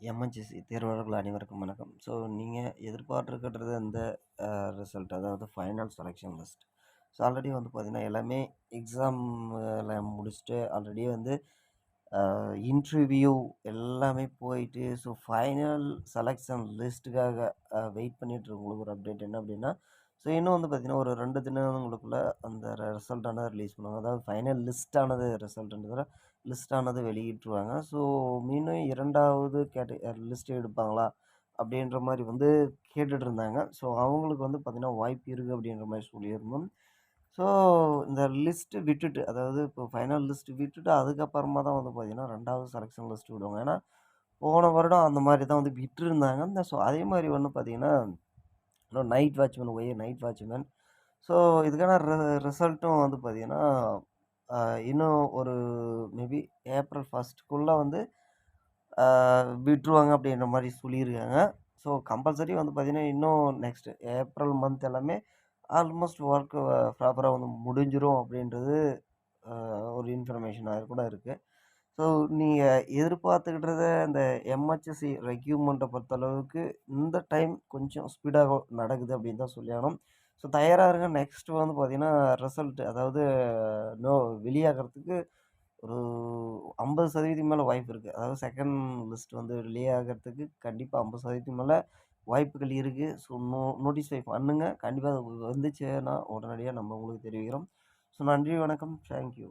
எம்என்சிசி தேர்வாளர்கள் அனைவருக்கும் வணக்கம். ஸோ நீங்கள் எதிர்பார்த்துருக்கிறது அந்த ரிசல்ட் அதாவது final selection list so already வந்து பார்த்திங்கன்னா எல்லாமே எக்ஸாமில் முடிச்சுட்டு ஆல்ரெடி வந்து இன்டர்வியூ எல்லாமே போயிட்டு ஸோ ஃபைனல் செலெக்ஷன் லிஸ்ட்டுக்காக வெயிட் பண்ணிகிட்டு உங்களுக்கு ஒரு அப்டேட் என்ன அப்படின்னா ஸோ இன்னும் வந்து பார்த்திங்கன்னா ஒரு ரெண்டு தினங்களுக்குள்ளே அந்த ரிசல்ட்டானது ரிலீஸ் பண்ணுவாங்க. அதாவது ஃபைனல் லிஸ்ட்டானது ரிசல்ட்டுன்றத லிஸ்ட்டானது வெளியிட்டுருவாங்க. ஸோ மீண்டும் இரண்டாவது கேட்ட லிஸ்ட் எடுப்பாங்களா? அப்படின்ற மாதிரி வந்து கேட்டுட்டு இருந்தாங்க ஸோ அவங்களுக்கு வந்து பார்த்திங்கன்னா வாய்ப்பு இருக்குது அப்படின்ற மாதிரி சொல்லியிருந்தோம். ஸோ இந்த லிஸ்ட்டு விட்டுட்டு அதாவது இப்போ ஃபைனல் லிஸ்ட்டு விட்டுட்டு அதுக்கப்புறமா தான் வந்து பார்த்திங்கன்னா ரெண்டாவது செலெக்ஷன் லிஸ்ட்டு விடுவாங்க. ஏன்னா போன வருடம் அந்த மாதிரி தான் வந்து விட்டுருந்தாங்க. இந்த ஸோ அதே மாதிரி வந்து பார்த்திங்கன்னா நைட் வாட்ச்மேன் ஒய் நைட் வாட்ச்மேன். ஸோ இதுக்கான ரி ரிசல்ட்டும் வந்து பார்த்திங்கன்னா இன்னும் ஒரு மேபி ஏப்ரல் ஃபஸ்ட்டுக்குள்ளே வந்து விட்டுருவாங்க அப்படின்ற மாதிரி சொல்லியிருக்காங்க. ஸோ கம்பல்சரி வந்து பார்த்திங்கன்னா இன்னும் நெக்ஸ்ட்டு ஏப்ரல் மந்த் எல்லாமே ஆல்மோஸ்ட் ஒர்க்கு ப்ராப்பராக வந்து முடிஞ்சிடும் அப்படின்றது ஒரு இன்ஃபர்மேஷனாக கூட இருக்குது ஸோ நீங்கள் எதிர்பார்த்துக்கிட்டத இந்த எம்ஹெச்எஸ்சி ரெக்யூப்மெண்ட்டை பொறுத்தளவுக்கு இந்த டைம் கொஞ்சம் ஸ்பீடாக நடக்குது அப்படின்னு தான் சொல்லி ஆகணும். ஸோ தயாராக இருங்க. நெக்ஸ்ட்டு வந்து பார்த்திங்கன்னா ரிசல்ட்டு அதாவது நோ வெளியாகிறதுக்கு ஒரு ஐம்பது சதவீதம் மேலே வாய்ப்பு இருக்குது அதாவது செகண்ட் லிஸ்ட் வந்து வெளியாகிறதுக்கு கண்டிப்பாக ஐம்பது சதவீதம் மேலே வாய்ப்புகள் இருக்குது ஸோ நோ நோட்டிஃபை பண்ணுங்கள் கண்டிப்பாக அது வந்துச்சுன்னா உடனடியாக நம்ம உங்களுக்கு தெரிவிக்கிறோம். ஸோ நன்றி வணக்கம். தேங்க்யூ.